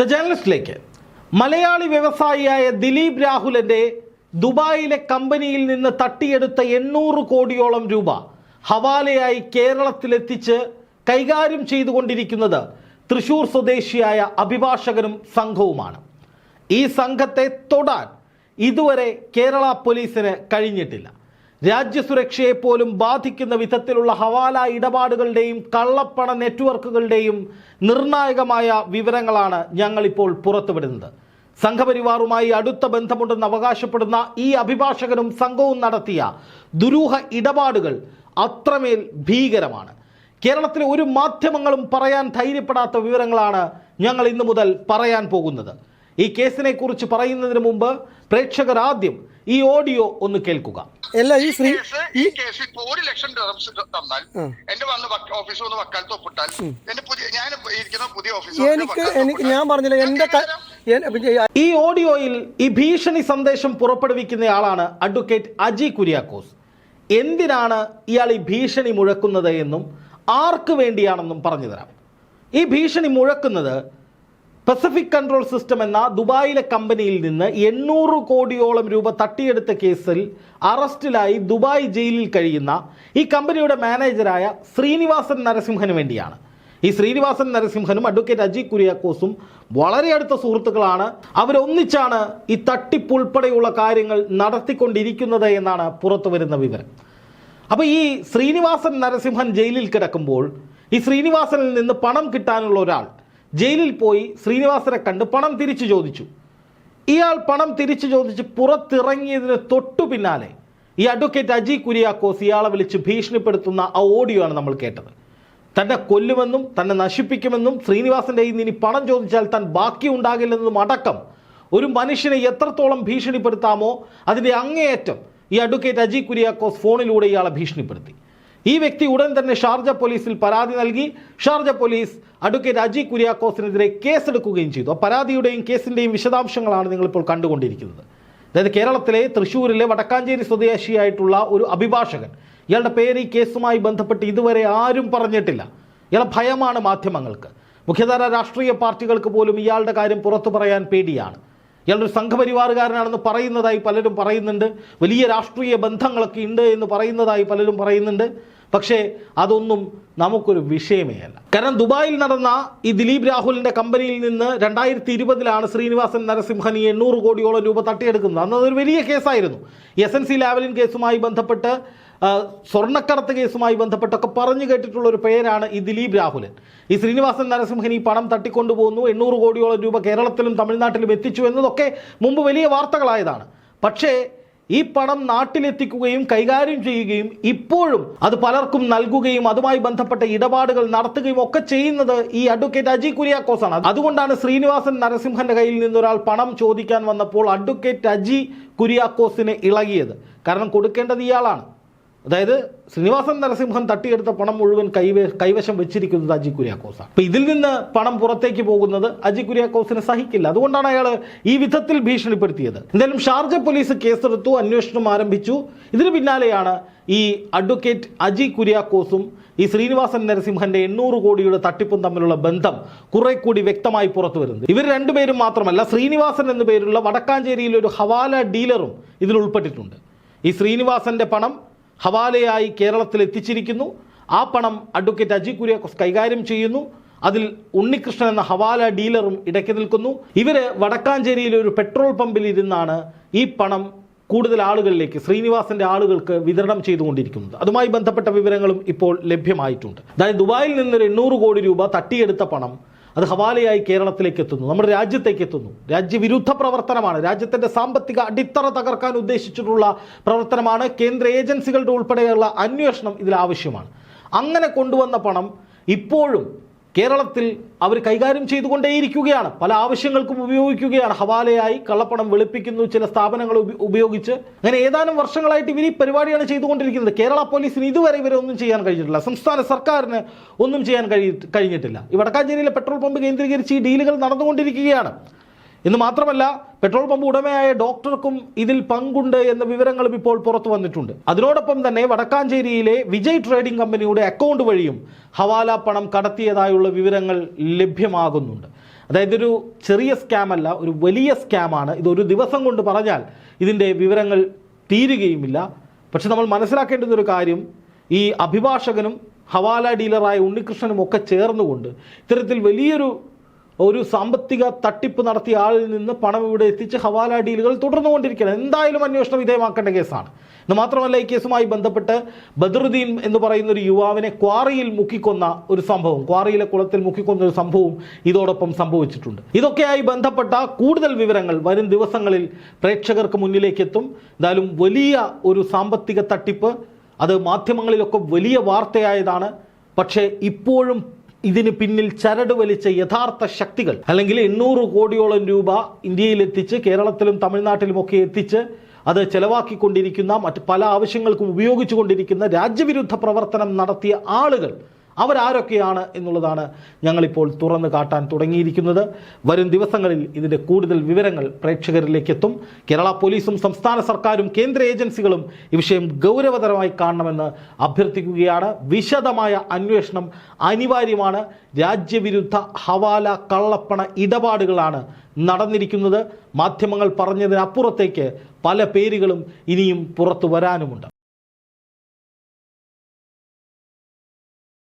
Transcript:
The ജേർണലിസ്റ്റിലേക്ക് മലയാളി വ്യവസായിയായ ദിലീപ് രാഹുലിന്റെ ദുബായിലെ കമ്പനിയിൽ നിന്ന് തട്ടിയെടുത്ത എണ്ണൂറ് കോടിയോളം രൂപ ഹവാലയായി കേരളത്തിലെത്തിച്ച് കൈകാര്യം ചെയ്തുകൊണ്ടിരിക്കുന്നത് തൃശൂർ സ്വദേശിയായ അഭിഭാഷകനും സംഘവുമാണ്. ഈ സംഘത്തെ തൊടാൻ ഇതുവരെ കേരള പോലീസിന് കഴിഞ്ഞിട്ടില്ല. രാജ്യസുരക്ഷയെ പോലും ബാധിക്കുന്ന വിധത്തിലുള്ള ഹവാല ഇടപാടുകളുടെയും കള്ളപ്പണ നെറ്റ്വർക്കുകളുടെയും നിർണായകമായ വിവരങ്ങളാണ് ഞങ്ങളിപ്പോൾ പുറത്തുവിടുന്നത്. സംഘപരിവാറുമായി അടുത്ത ബന്ധമുണ്ടെന്ന് അവകാശപ്പെടുന്ന ഈ അഭിഭാഷകനും സംഘവും നടത്തിയ ദുരൂഹ ഇടപാടുകൾ അത്രമേൽ ഭീകരമാണ്. കേരളത്തിലെ ഒരു മാധ്യമങ്ങളും പറയാൻ ധൈര്യപ്പെടാത്ത വിവരങ്ങളാണ് ഞങ്ങൾ ഇന്നു മുതൽ പറയാൻ പോകുന്നത്. ഈ കേസിനെക്കുറിച്ച് പറയുന്നതിന് മുമ്പ് പ്രേക്ഷകർ ആദ്യം ഈ ഓഡിയോ ഒന്ന് കേൾക്കുക. അല്ല ഈ ശ്രീ ഈ കേസ് ഇപ്പൊ ഒരു ലക്ഷം ഡ്രംസ് തന്നാൽ എന്റെ വന്ന് ഓഫീസ് വന്ന് വക്കാലത്ത് ഒപ്പിട്ടാൽ എന്റെ പുതിയ ഞാൻ ഇരിക്കുന്ന പുതിയ ഓഫീസ് എനിക്ക് എനിക്ക് ഞാൻ പറഞ്ഞില്ല എന്റെ ഈ ഓഡിയോയിൽ ഈ ഭീഷണി സന്ദേശം പുറപ്പെടുവിക്കുന്നയാളാണ് അഡ്വക്കേറ്റ് അജി കുര്യാക്കോസ്. എന്തിനാണ് ഇയാൾ ഈ ഭീഷണി മുഴക്കുന്നത് എന്നും ആർക്ക് വേണ്ടിയാണെന്നും പറഞ്ഞു തരാം. ഈ ഭീഷണി മുഴക്കുന്നത് പസഫിക് കൺട്രോൾ സിസ്റ്റം എന്ന ദുബായിലെ കമ്പനിയിൽ നിന്ന് എണ്ണൂറ് കോടിയോളം രൂപ തട്ടിയെടുത്ത കേസിൽ അറസ്റ്റിലായി ദുബായ് ജയിലിൽ കഴിയുന്ന ഈ കമ്പനിയുടെ മാനേജരായ ശ്രീനിവാസൻ നരസിംഹന് വേണ്ടിയാണ്. ഈ ശ്രീനിവാസൻ നരസിംഹനും അഡ്വക്കേറ്റ് അജി കുര്യാക്കോസും വളരെ അടുത്ത സുഹൃത്തുക്കളാണ്. അവരൊന്നിച്ചാണ് ഈ തട്ടിപ്പുൾപ്പെടെയുള്ള കാര്യങ്ങൾ നടത്തിക്കൊണ്ടിരിക്കുന്നത് എന്നാണ് പുറത്തു വരുന്ന വിവരം. അപ്പോൾ ഈ ശ്രീനിവാസൻ നരസിംഹൻ ജയിലിൽ കിടക്കുമ്പോൾ ഈ ശ്രീനിവാസനിൽ നിന്ന് പണം കിട്ടാനുള്ള ഒരാൾ ജയിലിൽ പോയി ശ്രീനിവാസനെ കണ്ട് പണം തിരിച്ചു ചോദിച്ചു. ഇയാൾ പണം തിരിച്ചു ചോദിച്ച് പുറത്തിറങ്ങിയതിന് തൊട്ടു പിന്നാലെ ഈ അഡ്വക്കേറ്റ് അജി കുര്യാക്കോസ് ഇയാളെ വിളിച്ച് ഭീഷണിപ്പെടുത്തുന്ന ആ ഓഡിയോ ആണ് നമ്മൾ കേട്ടത്. തന്നെ കൊല്ലുമെന്നും തന്നെ നശിപ്പിക്കുമെന്നും ശ്രീനിവാസന്റെ കയ്യിൽ ഇനി പണം ചോദിച്ചാൽ താൻ ബാക്കി ഉണ്ടാകില്ലെന്നും അടക്കം ഒരു മനുഷ്യനെ എത്രത്തോളം ഭീഷണിപ്പെടുത്താമോ അതിന്റെ അങ്ങേയറ്റം ഈ അഡ്വക്കേറ്റ് അജി കുര്യാക്കോസ് ഫോണിലൂടെ ഇയാളെ ഭീഷണിപ്പെടുത്തി. ഈ വ്യക്തി ഉടൻ തന്നെ ഷാർജ പോലീസിൽ പരാതി നൽകി. ഷാർജ പോലീസ് അഡ്വക്കേറ്റ് അജി കുര്യാക്കോസിനെതിരെ കേസെടുക്കുകയും ചെയ്തു. ആ പരാതിയുടെയും കേസിന്റെയും വിശദാംശങ്ങളാണ് നിങ്ങളിപ്പോൾ കണ്ടുകൊണ്ടിരിക്കുന്നത്. അതായത് കേരളത്തിലെ തൃശ്ശൂരിലെ വടക്കാഞ്ചേരി സ്വദേശിയായിട്ടുള്ള ഒരു അഭിഭാഷകൻ. ഇയാളുടെ പേര് ഈ കേസുമായി ബന്ധപ്പെട്ട് ഇതുവരെ ആരും പറഞ്ഞിട്ടില്ല. ഇയാളെ ഭയമാണ് മാധ്യമങ്ങൾക്ക്. മുഖ്യധാര രാഷ്ട്രീയ പാർട്ടികൾക്ക് പോലും ഇയാളുടെ കാര്യം പുറത്തു പറയാൻ പേടിയാണ്. ഇയാളൊരു സംഘപരിവാറുകാരനാണെന്ന് പറയുന്നതായി പലരും പറയുന്നുണ്ട്. വലിയ രാഷ്ട്രീയ ബന്ധങ്ങളൊക്കെ ഉണ്ട് എന്ന് പറയുന്നതായി പലരും പറയുന്നുണ്ട്. പക്ഷേ അതൊന്നും നമുക്കൊരു വിഷയമേ അല്ല. കാരണം ദുബായിൽ നടന്ന ഈ ദിലീപ് രാഹുലിന്റെ കമ്പനിയിൽ നിന്ന് രണ്ടായിരത്തി ഇരുപതിലാണ് ശ്രീനിവാസൻ നരസിംഹൻ ഈ എണ്ണൂറ് കോടിയോളം രൂപ തട്ടിയെടുക്കുന്നത്. അന്ന് അതൊരു വലിയ കേസായിരുന്നു. എസ് എൻ സി ലാവലിൻ കേസുമായി ബന്ധപ്പെട്ട് സ്വർണക്കടത്ത് കേസുമായി ബന്ധപ്പെട്ടൊക്കെ പറഞ്ഞു കേട്ടിട്ടുള്ള ഒരു പേരാണ് ഈ ദിലീപ് രാഹുലൻ. ഈ ശ്രീനിവാസൻ നരസിംഹൻ ഈ പണം തട്ടിക്കൊണ്ടുപോകുന്നു. എണ്ണൂറ് കോടിയോളം രൂപ കേരളത്തിലും തമിഴ്നാട്ടിലും എത്തിച്ചു എന്നതൊക്കെ മുമ്പ് വലിയ വാർത്തകളായതാണ്. പക്ഷേ ഈ പണം നാട്ടിലെത്തിക്കുകയും കൈകാര്യം ചെയ്യുകയും ഇപ്പോഴും അത് പലർക്കും നൽകുകയും അതുമായി ബന്ധപ്പെട്ട ഇടപാടുകൾ നടത്തുകയും ഒക്കെ ചെയ്യുന്നത് ഈ അഡ്വക്കേറ്റ് അജി കുര്യാക്കോസാണ്. അതുകൊണ്ടാണ് ശ്രീനിവാസൻ നരസിംഹന്റെ കയ്യിൽ നിന്ന് ഒരാൾ പണം ചോദിക്കാൻ വന്നപ്പോൾ അഡ്വക്കേറ്റ് അജി കുര്യാക്കോസിനെ ഇളകിയത്. കാരണം കൊടുക്കേണ്ടത് ഇയാളാണ്. അതായത് ശ്രീനിവാസൻ നരസിംഹൻ തട്ടിയെടുത്ത പണം മുഴുവൻ കൈവ കൈവശം വെച്ചിരിക്കുന്നത് അജി കുര്യാക്കോസാണ്. അപ്പോൾ ഇതിൽ നിന്ന് പണം പുറത്തേക്ക് പോകുന്നത് അജി കുര്യാക്കോസിന് സഹിക്കില്ല. അതുകൊണ്ടാണ് അയാൾ ഈ വിധത്തിൽ ഭീഷണിപ്പെടുത്തിയത്. എന്തായാലും ഷാർജ പോലീസ് കേസെടുത്തു അന്വേഷണം ആരംഭിച്ചു. ഇതിന് പിന്നാലെയാണ് ഈ അഡ്വക്കേറ്റ് അജി കുര്യാക്കോസും ഈ ശ്രീനിവാസൻ നരസിംഹന്റെ എണ്ണൂറ് കോടിയുടെ തട്ടിപ്പും തമ്മിലുള്ള ബന്ധം കുറെ കൂടി വ്യക്തമായി പുറത്തു വരുന്നത്. ഇവർ രണ്ടുപേരും മാത്രമല്ല ശ്രീനിവാസൻ എന്നു പേരുള്ള വടക്കാഞ്ചേരിയിലെ ഒരു ഹവാല ഡീലറും ഇതിൽ ഉൾപ്പെട്ടിട്ടുണ്ട്. ഈ ശ്രീനിവാസന്റെ പണം ഹവാലയായി കേരളത്തിൽ എത്തിച്ചിരിക്കുന്നു ആ പണം അഡ്വക്കേറ്റ് അജി കുര്യാക്കോസ് കൈകാര്യം ചെയ്യുന്നു. അതിൽ ഉണ്ണികൃഷ്ണൻ എന്ന ഹവാല ഡീലറും ഇടയ്ക്ക് നിൽക്കുന്നു. ഇവർ വടക്കാഞ്ചേരിയിലെ ഒരു പെട്രോൾ പമ്പിൽ ഇരുന്നാണ് ഈ പണം കൂടുതൽ ആളുകളിലേക്ക് ശ്രീനിവാസന്റെ ആളുകൾക്ക് വിതരണം ചെയ്തുകൊണ്ടിരിക്കുന്നത്. അതുമായി ബന്ധപ്പെട്ട വിവരങ്ങളും ഇപ്പോൾ ലഭ്യമായിട്ടുണ്ട്. അതായത് ദുബായിൽ നിന്നൊരു എണ്ണൂറ് കോടി രൂപ തട്ടിയെടുത്ത പണം അത് ഹവാലയായി കേരളത്തിലേക്ക് എത്തുന്നു നമ്മുടെ രാജ്യത്തേക്ക് എത്തുന്നു. രാജ്യവിരുദ്ധ പ്രവർത്തനമാണ്. രാജ്യത്തിന്റെ സാമ്പത്തിക അടിത്തറ തകർക്കാൻ ഉദ്ദേശിച്ചിട്ടുള്ള പ്രവർത്തനമാണ്. കേന്ദ്ര ഏജൻസികളുടെ ഉൾപ്പെടെയുള്ള അന്വേഷണം ഇതിൽ ആവശ്യമാണ്. അങ്ങനെ കൊണ്ടുവന്ന പണം ഇപ്പോഴും കേരളത്തിൽ അവർ കൈകാര്യം ചെയ്തുകൊണ്ടേയിരിക്കുകയാണ്. പല ആവശ്യങ്ങൾക്കും ഉപയോഗിക്കുകയാണ്. ഹവാലയായി കള്ളപ്പണം വെളുപ്പിക്കുന്നു. ചില സ്ഥാപനങ്ങൾ ഉപയോഗിച്ച് അങ്ങനെ ഏതാനും വർഷങ്ങളായിട്ട് ഇവർ ഈ പരിപാടിയാണ് ചെയ്തുകൊണ്ടിരിക്കുന്നത്. കേരള പോലീസിന് ഇതുവരെ ഇവരെ ഒന്നും ചെയ്യാൻ കഴിഞ്ഞിട്ടില്ല. സംസ്ഥാന സർക്കാരിന് ഒന്നും ചെയ്യാൻ കഴി കഴിഞ്ഞിട്ടില്ല. ഈ വടക്കാഞ്ചേരിയിലെ പെട്രോൾ പമ്പ് കേന്ദ്രീകരിച്ച് ഈ ഡീലുകൾ നടന്നുകൊണ്ടിരിക്കുകയാണ്. എന്ന് മാത്രമല്ല പെട്രോൾ പമ്പ് ഉടമയായ ഡോക്ടർക്കും ഇതിൽ പങ്കുണ്ട് എന്ന വിവരങ്ങളും ഇപ്പോൾ പുറത്തു വന്നിട്ടുണ്ട്. അതിനോടൊപ്പം തന്നെ വടക്കാഞ്ചേരിയിലെ വിജയ് ട്രേഡിംഗ് കമ്പനിയുടെ അക്കൗണ്ട് വഴിയും ഹവാല പണം കടത്തിയതായുള്ള വിവരങ്ങൾ ലഭ്യമാകുന്നുണ്ട്. അതായത് ഒരു ചെറിയ സ്കാം അല്ല ഒരു വലിയ സ്കാമാണ്. ഇത് ഒരു ദിവസം കൊണ്ട് പറഞ്ഞാൽ ഇതിന്റെ വിവരങ്ങൾ തീരുകയുമില്ല. പക്ഷെ നമ്മൾ മനസ്സിലാക്കേണ്ടുന്ന ഒരു കാര്യം ഈ അഭിഭാഷകനും ഹവാല ഡീലറായ ഉണ്ണികൃഷ്ണനും ഒക്കെ ചേർന്നുകൊണ്ട് ഇത്തരത്തിൽ വലിയൊരു ഒരു സാമ്പത്തിക തട്ടിപ്പ് നടത്തിയ ആളിൽ നിന്ന് പണം ഇവിടെ എത്തിച്ച് ഹവാല ഡീലുകൾ തുടർന്നുകൊണ്ടിരിക്കുകയാണ്. എന്തായാലും അന്വേഷണം വിധേയമാക്കേണ്ട കേസാണ്. എന്ന് മാത്രമല്ല ഈ കേസുമായി ബന്ധപ്പെട്ട് ബദറുദ്ദീൻ എന്ന് പറയുന്ന ഒരു യുവാവിനെ ക്വാറിയിൽ മുക്കിക്കൊന്ന ഒരു സംഭവം ക്വാറിയിലെ കുളത്തിൽ മുക്കിക്കൊന്ന ഒരു സംഭവം ഇതോടൊപ്പം സംഭവിച്ചിട്ടുണ്ട്. ഇതൊക്കെയായി ബന്ധപ്പെട്ട കൂടുതൽ വിവരങ്ങൾ വരും ദിവസങ്ങളിൽ പ്രേക്ഷകർക്ക് മുന്നിലേക്ക് എത്തും എന്തായാലും വലിയ ഒരു സാമ്പത്തിക തട്ടിപ്പ് അത് മാധ്യമങ്ങളിലൊക്കെ വലിയ വാർത്തയായതാണ്. പക്ഷേ ഇപ്പോഴും ഇതിന് പിന്നിൽ ചരട് വലിച്ച യഥാർത്ഥ ശക്തികൾ. അല്ലെങ്കിൽ എണ്ണൂറ് കോടിയോളം രൂപ ഇന്ത്യയിൽ എത്തിച്ച് കേരളത്തിലും തമിഴ്നാട്ടിലുമൊക്കെ എത്തിച്ച് അത് ചെലവാക്കിക്കൊണ്ടിരിക്കുന്ന മറ്റ് പല ആവശ്യങ്ങൾക്കും ഉപയോഗിച്ചുകൊണ്ടിരിക്കുന്ന രാജ്യവിരുദ്ധ പ്രവർത്തനം നടത്തിയ ആളുകൾ അവരാരൊക്കെയാണ് എന്നുള്ളതാണ് ഞങ്ങളിപ്പോൾ തുറന്നു കാട്ടാൻ തുടങ്ങിയിരിക്കുന്നത്. വരും ദിവസങ്ങളിൽ ഇതിന്റെ കൂടുതൽ വിവരങ്ങൾ പ്രേക്ഷകരിലേക്ക് എത്തും കേരള പോലീസും സംസ്ഥാന സർക്കാരും കേന്ദ്ര ഏജൻസികളും ഈ വിഷയം ഗൗരവതരമായി കാണണമെന്ന് അഭ്യർത്ഥിക്കുകയാണ്. വിശദമായ അന്വേഷണം അനിവാര്യമാണ്. രാജ്യവിരുദ്ധ ഹവാല കള്ളപ്പണ ഇടപാടുകളാണ് നടന്നിരിക്കുന്നത്. മാധ്യമങ്ങൾ പറഞ്ഞതിനപ്പുറത്തേക്ക് പല പേരുകളും ഇനിയും പുറത്തു വരാനുമുണ്ട്.